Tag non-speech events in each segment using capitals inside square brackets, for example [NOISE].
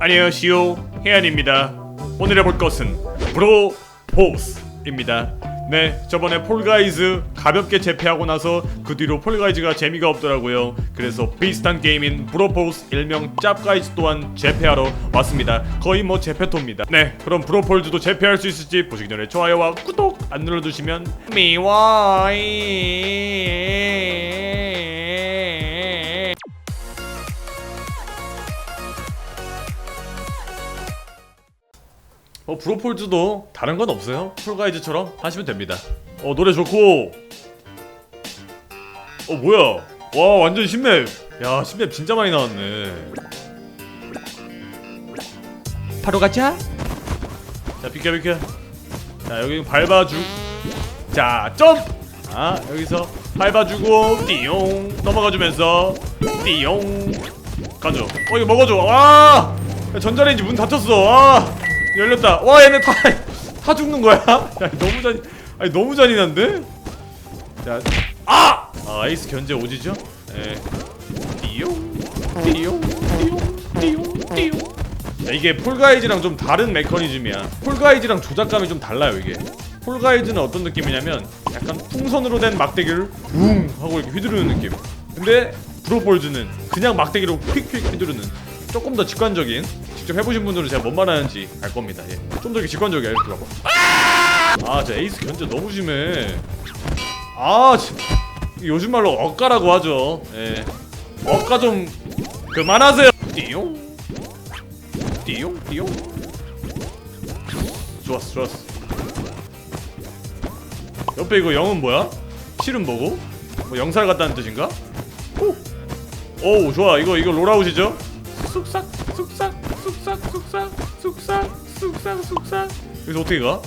안녕하시오 해안입니다. 오늘 해볼 것은 브로포스입니다. 네 저번에 폴가이즈 가볍게 재패하고 나서 그 뒤로 폴가이즈가 재미가 없더라고요. 그래서 비슷한 게임인 브로포스 일명 짭가이즈 또한 재패하러 왔습니다. 거의 뭐 재패토입니다. 네 그럼 브로폴즈도 재패할 수 있을지 보시기 전에 좋아요와 구독 안 눌러주시면 미와이 어 브로폴즈도 다른 건 없어요. 폴가이즈처럼 하시면 됩니다. 어 노래 좋고. 어 뭐야? 와 완전 신맵. 야 신맵 진짜 많이 나왔네. 바로 가자. 자 비켜 비켜. 자 여기 밟아주. 자 점프. 아 여기서 밟아주고 띠용 넘어가주면서 띠용 가죠. 어 이거 먹어줘. 와 야, 전자레인지 문 닫혔어. 와 열렸다. 와 얘네 다 [LAUGHS] 다 죽는 거야. [LAUGHS] 야 너무 잔 아니 너무 잔인한데. 자 아! 아 아이스 견제 오지죠? 예. 띠용 띠용 띠용 띠용 띠용. 자, 이게 폴가이즈랑 좀 다른 메커니즘이야. 폴가이즈랑 조작감이 좀 달라요 이게. 폴가이즈는 어떤 느낌이냐면 약간 풍선으로 된 막대기를 붕 하고 이렇게 휘두르는 느낌. 근데 브로폴즈는 그냥 막대기로 휙휙 휘두르는 조금 더 직관적인. 직접 해보신 분들은 제가 뭔 말하는지 알 겁니다. 예. 좀 더 이렇게 직관적이야 이렇게 봐봐. 아, 저 에이스 견제 너무 심해. 아, 진- 요즘 말로 억가라고 하죠. 예. 억가 좀 그만하세요. 띠용, 띠용, 띠용. 좋았어, 좋았어. 옆에 이거 영은 뭐야? 실은 뭐고? 뭐 영살 같다는 뜻인가? 오, 오 좋아. 이거 이거 롤아웃이죠? 쑥싹, 쑥싹, 쑥싹, 쑥싹, 쑥싹, 쑥싹, 쑥싹. 여기서 어떻게 가?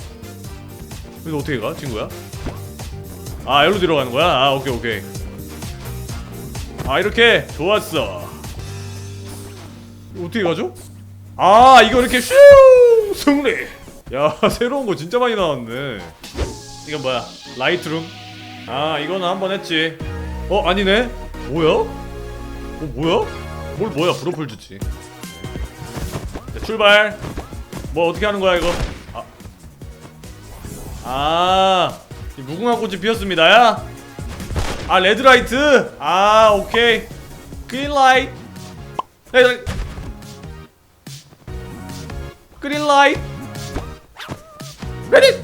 여기서 어떻게 가, 친구야? 아, 여기로 들어가는 거야? 아, 오케이, 오케이. 아, 이렇게 좋았어. 어떻게 가죠? 아, 이거 이렇게 슈 승리. 야, [LAUGHS] 새로운 거 진짜 많이 나왔네. 이건 뭐야? 라이트룸? 아, 이거는 한 번 했지. 어, 아니네. 뭐야? 어, 뭐야? 뭘 뭐야? 브로폴 주지. 자, 출발. 뭐 어떻게 하는 거야 이거? 아, 아, 이 무궁화 꽃이 피었습니다 야. 아, 레드라이트. 아, 오케이. 그린라이트. 레드. 그린라이트. 레디.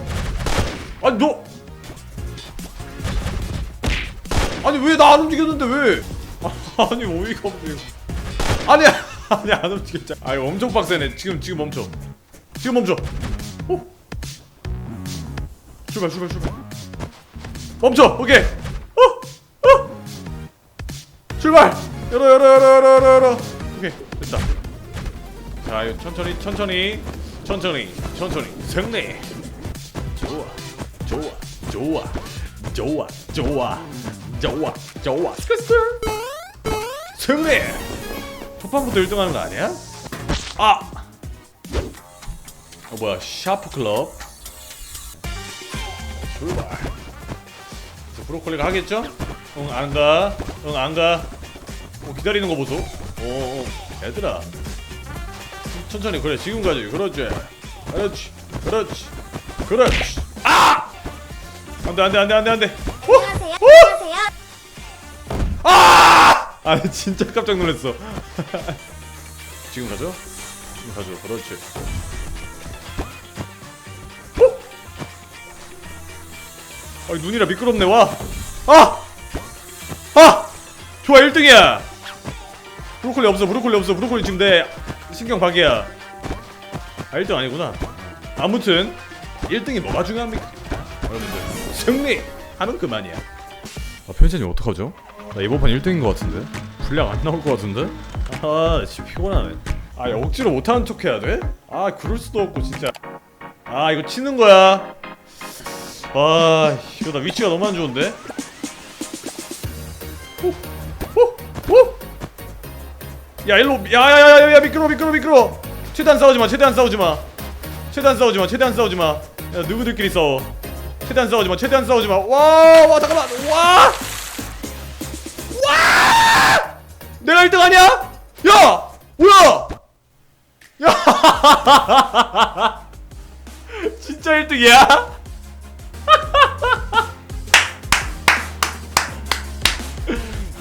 아니 너. 아니 왜 나 안 움직였는데 왜? [LAUGHS] 아니 어이가 없네. 아니 아니 안 움직였잖아. 아 이거 엄청 빡세네. 지금 지금 멈춰. 지금 멈춰. 오. 출발 출발 출발. 멈춰. 오케이. 어. 어. 출발. 열어 열어 열어 열어 열어 열어. 오케이 됐다. 자 이거 천천히 천천히 천천히 천천히 승리. 좋아 좋아 좋아 좋아 좋아 좋아 좋아 스크스 승리. 첫판부터 1등하는 거 아니야? 아! 어 뭐야. 샤프 클럽. 출발. 자, 브로콜리가 하겠죠? 응 안가. 응 안가. 어, 기다리는 거 보소. 어, 어 얘들아. 천천히 그래 지금 가지. 그렇지. 그렇지. 그렇지. 그렇지. 아! 안돼 안돼 안돼 안돼. 안돼 어? 안녕하세요. 아 진짜 깜짝 놀랐어. [LAUGHS] 지금 가죠? 지금 가죠. 그렇지. 어? 아 눈이라 미끄럽네 와. 아! 아! 좋아 1등이야. 브로콜리 없어. 브로콜리 없어. 브로콜리 지금 내 신경 박이야. 아 1등 아니구나. 아무튼 1등이 뭐가 중요합니까? 여러분들 승리 하면 그만이야. 아 편찬이 어떡하죠? 나 이번 판 1등인 것 같은데? 분량 안 나올 것 같은데? 아 진짜 피곤하네 아 야, 억지로 못하는 척 해야 돼? 아 그럴 수도 없고 진짜 아 이거 치는 거야 아 이거 나 위치가 너무 안 좋은데? 호, 호, 호. 야 일로 야야야야야 미끄러 미끄러 미끄러 최대한 싸우지 마 최대한 싸우지 마 최대한 싸우지 마 최대한 싸우지 마 야 누구들끼리 싸워 최대한 싸우지 마 최대한 싸우지 마 와와 잠깐만 와 내가 1등 아니야? 야! 뭐야! 야! 진짜 1등이야?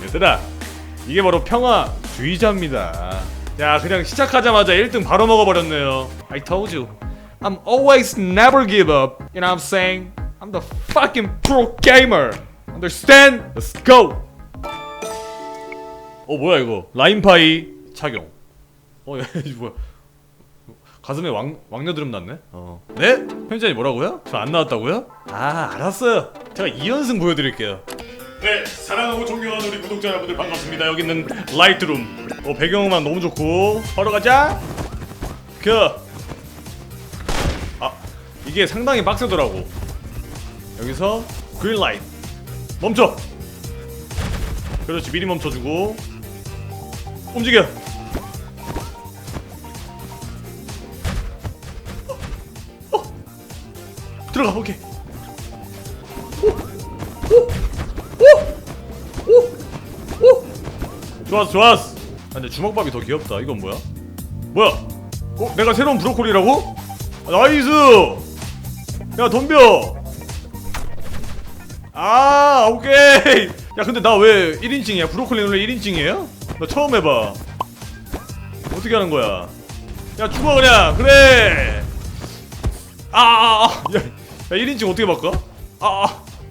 얘들아 이게 바로 평화주의자입니다 야 그냥 시작하자마자 1등 바로 먹어버렸네요 I told you I'm always never give up You know what I'm saying? I'm the fucking pro gamer Understand? Let's go 어 뭐야 이거? 라인파이 착용. 어 야, [LAUGHS] 이거 뭐야? 가슴에 왕, 왕녀드름 났네? 어. 네? 편집자님 뭐라고요? 저 안 나왔다고요? 아 알았어요. 제가 2연승 보여드릴게요. 네 사랑하고 존경하는 우리 구독자 여러분들 반갑습니다. 여기는 라이트룸. 어 배경음악 너무 좋고. 바로 가자. 그. 아, 이게 상당히 빡세더라고. 여기서 그린라이트 멈춰! 그렇지 미리 멈춰주고 움직여. 들어가 오케이 좋았어 좋았어. 아, 근데 주먹밥이 더 귀엽다. 이건 뭐야? 뭐야? 어? 내가 새로운 브로콜리라고? 아, 나이스! 야 덤벼! 아 오케이. 야 근데 나 왜 1인칭이야? 브로콜리는 원래 1인칭이에요? 나 처음 해봐. 어떻게 하는 거야? 야 죽어 그냥. 그래. 아아아. 야, 야 1인칭 어떻게 바꿔? 아아.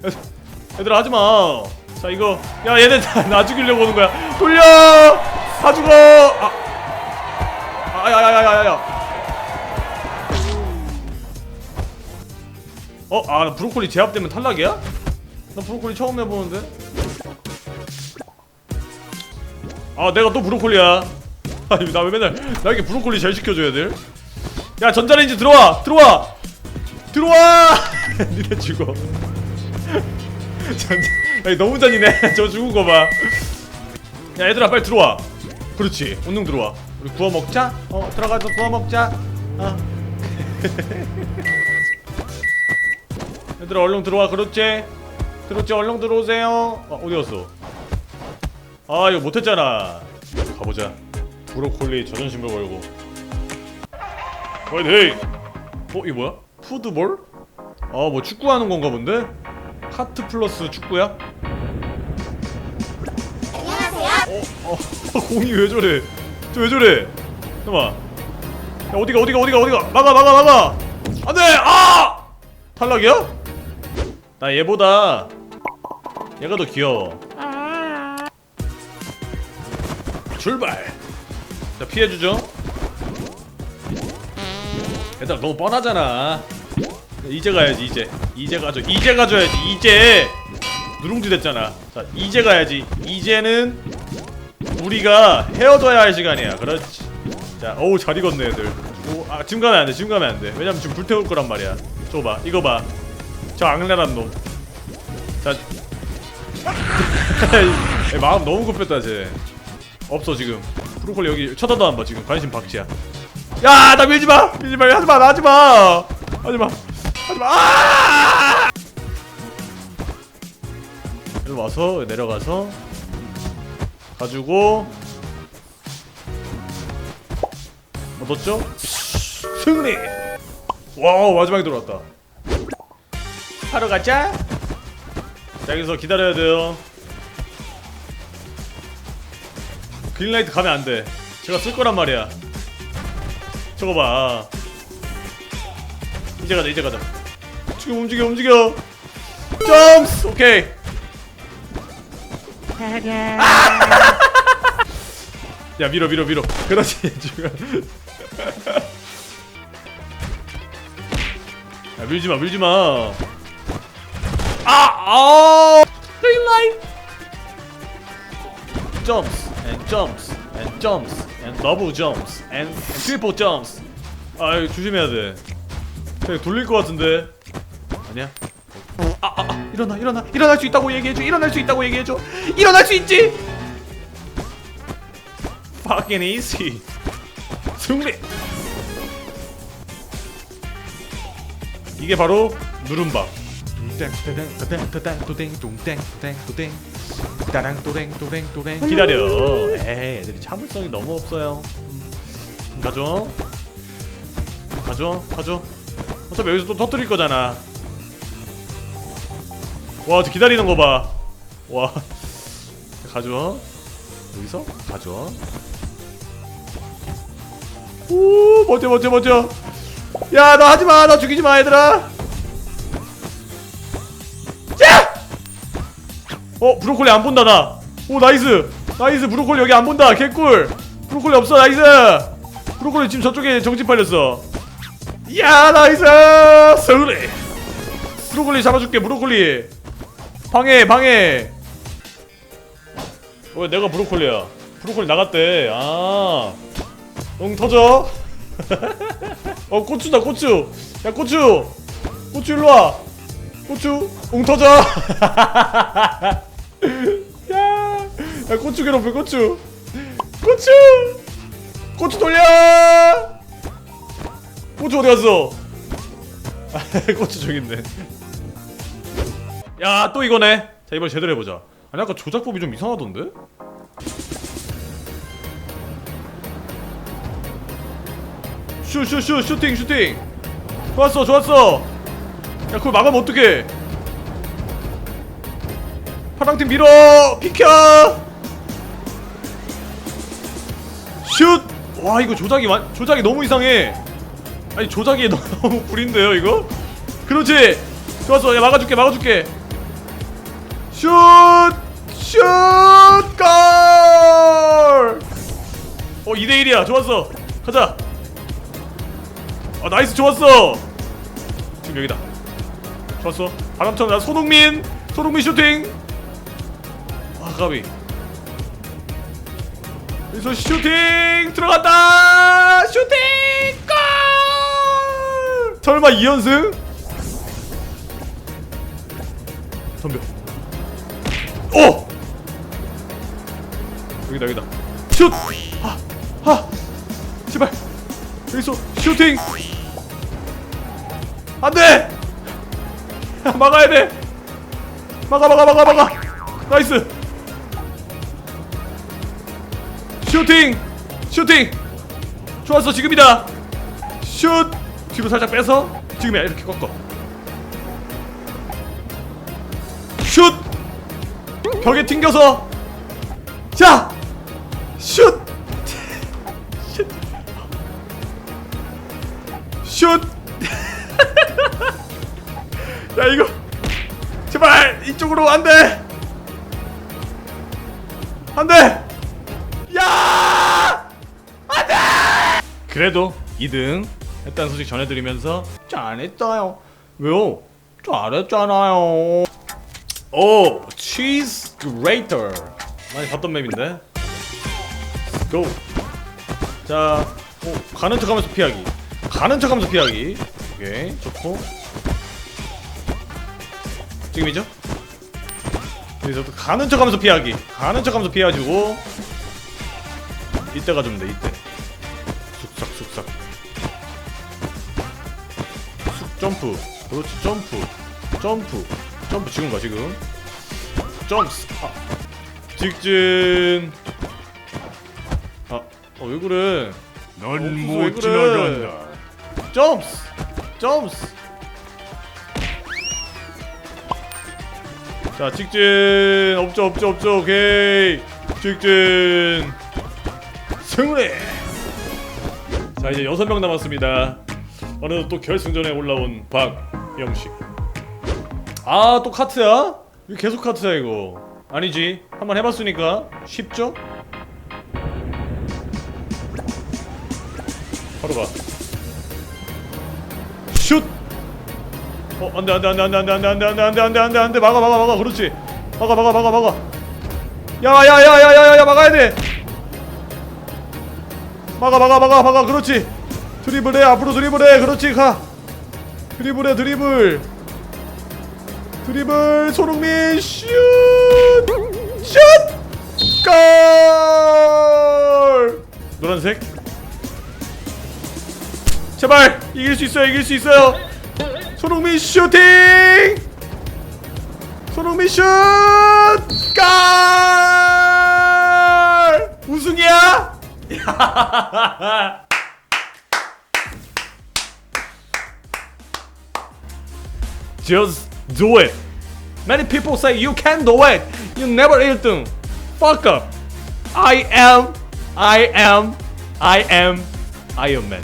야, 얘들아 하지마. 자 이거. 야 얘네 다 [LAUGHS] 나 죽이려고 오는 거야. 돌려! 다 죽어! 아. 아야야야야야. 어? 아 나 브로콜리 제압되면 탈락이야? 나 브로콜리 처음 해보는데 아 내가 또 브로콜리야. [LAUGHS] 아니 나 왜 맨날 나에게 브로콜리 잘 시켜줘야 돼? 야 전자레인지 들어와! 들어와! 들어와! [LAUGHS] 니네 죽어. [LAUGHS] 전자 아니 너무 잔이네 저 죽은 거봐야 얘들아 빨리 들어와. 그렇지. 온능 들어와. 우리 구워 먹자? 어 들어가서 구워 먹자. 어. 얘들아 얼른 들어와. 그렇지? 그렇지? 얼른 들어오세요. 어 어디 갔어 아 이거 못했잖아 가보자 브로콜리 자존심을 걸고 화이팅 어 이거 뭐야 푸드볼 아 뭐 축구하는 건가 본데 카트 플러스 축구야 안녕하세요. 어, 어, [LAUGHS] 공이 왜 저래? 저왜 저래? 잠깐만. 야, 어디가, 어디가, 어디가, 어디가? 막아, 막아, 막아! 안 돼! 아! 탈락이야? 나 얘보다 얘가 더 귀여워. 출발! 자, 피해주죠. 얘들아, 너무 뻔하잖아. 이제 가야지, 이제. 이제 가져. 이제 가져야지, 이제! 누룽지 됐잖아. 자, 이제 가야지. 이제는 우리가 헤어져야 할 시간이야. 그렇지. 자, 어우 잘 익었네 애들. 오, 아 지금 가면 안 돼. 지금 가면 안 돼. 왜냐면 지금 불태울 거란 말이야. 저 봐, 이거 봐. 저 악랄한 놈. 자, [LAUGHS] 야, 마음 너무 급했다 쟤. 없어 지금. 브로콜리 여기 쳐다도 안 봐 지금. 관심 박치야. 야, 나 밀지 마. 밀지 마. 하지 마. 나 하지 마. 하지 마. 하지 마. 아! 여기 와서 내려가서 가지고 얻었죠? 승리! 와우 마지막에 들어왔다 하러 가자 자 여기서 기다려야 돼요 그린라이트 가면 안 돼. 제가 쓸 거란 말이야. 저거 봐. 이제 가자 이제 가자. 지금 움직여 움직여. 점스 오케이. [LAUGHS] 야 밀어 밀어 밀어. 그렇지 [LAUGHS] 지금. 야 밀지 마 밀지 마. 아 아 jumps and jumps and jumps and double jumps and, and triple jumps 아 이거 조심해야 돼 그냥 돌릴 것 같은데 아니야 아, 아, 아, 일어나, 일어나, 일어날 수 있다고 얘기해줘. 일어날 수 있다고 얘기해줘. 일어날 수 있지. Fucking easy. 승리. 이게 바로 누른밥. 기다려. 에이, 애들이 참을성이 너무 없어요. 음, 가죠. 가져 가져 어차피 여기서 또 터뜨릴 거잖아. 와 저 기다리는 거봐와 가져 여기서 가져 오 멋져 멋져 멋져. 야너 하지마. 나 죽이지 마 얘들아 어 브로콜리 안 본다 나오 나이스. 나이스 브로콜리 여기 안 본다. 개꿀. 브로콜리 없어 나이스. 브로콜리 지금 저쪽에 정신 팔렸어. 야 나이스. 서울에 브로콜리 잡아줄게 브로콜리. 방해 방해. 왜 내가 브로콜리야. 브로콜리 나갔대. 아응 터져. [LAUGHS] 어 고추다 고추. 야 고추. 고추 일로와. 고추 웅 터져 [LAUGHS] 야, 야 고추 괴롭혀 고추. 고추! 고추 돌려! 고추 어디 갔어? [LAUGHS] 고추 저기 있네. 야 또 이거네. 자 이번 제대로 해보자. 아니 아까 조작법이 좀 이상하던데? 슈슈슈 슈팅 슈팅. 좋았어 좋았어. 야 그걸 막으면 어떡해 파랑팀 밀어! 비켜! 슛와 이거 조작이 완 조작이 너무 이상해. 아니 조작이 [LAUGHS] 너무 구린데요 이거? 그렇지! 좋았어. 야 막아줄게 막아줄게. 슛! 슛! 골! 어 2대1이야. 좋았어. 가자. 아 나이스. 좋았어. 지금 여기다. 좋았어. 바람처럼 나 손흥민 손흥민 슈팅 아 까비 여기서 슈팅 들어갔다 슈팅 골 설마 2연승? 덤벼 오! 여기다 여기다 슛! 아! 아! 제발 여기서 슈팅! 안돼! [LAUGHS] 막아야 돼! 막아 막아 막아 막아! 나이스! 슈팅! 슈팅! 좋았어 지금이다! 슛! 뒤로 살짝 빼서 지금이야 이렇게 꺾어 슛! 벽에 튕겨서 자! 슛! 슛! 2등 했다는 소식 전해드리면서 잘했어요 왜요 잘했잖아요. 오 치즈 그레이터 많이 봤던 맵인데. 고! 자 오, 가는 척하면서 피하기. 가는 척하면서 피하기. 오케이 좋고. 지금이죠? 여기서 또 가는 척하면서 피하기. 가는 척하면서 피해가지고 이때 가주면 돼 이때 점프. 그렇지 점프. 점프. 점프 지금 가 지금. 점스. 아. 직진. 아왜 그래? 어, 왜 넌못 그래? 지나간다. 점스. 점스. 자 직진. 없죠 없죠 없죠. 오케이. 직진. 승리. 자 이제 여섯 명 남았습니다 어느덧 또 결승전에 올라온 박영식. 아 또 카트야? 이거 계속 카트야 이거. 아니지? 한번 해봤으니까. 쉽죠? 바로 가. 슛! 어 안돼 안돼 안돼 안돼 안돼 안돼 안돼 안돼 안돼 안돼. 안돼 막아 막아 막아. 그렇지. 막아 막아 막아 막아. 야야야야야야야 막아야 돼. 막아 막아 막아 막아. 그렇지 드리블해 앞으로 드리블해 그렇지 가 드리블해 드리블 드리블 손흥민 슛! 슛! 골! 노란색 제발 이길 수 있어요 이길 수 있어요 손흥민 슈팅 손흥민 슛! 골! 우승이야? [LAUGHS] Just do it. Many people say you can't do it. You never 1등. Fuck up. I am, I am, I am Iron Man.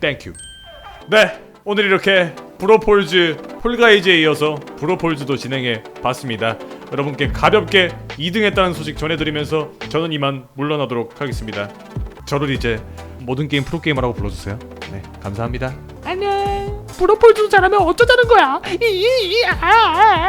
Thank you. 네, 오늘 이렇게 브로폴즈 폴가이즈에 이어서 브로폴즈도 진행해 봤습니다. 여러분께 가볍게 2등 했다는 소식 전해드리면서 저는 이만 물러나도록 하겠습니다. 저를 이제 모든 게임 프로게이머라고 불러주세요. 네, 감사합니다. 안녕. 프로폴즈도 잘하면 어쩌자는 거야? 이 이 이 아.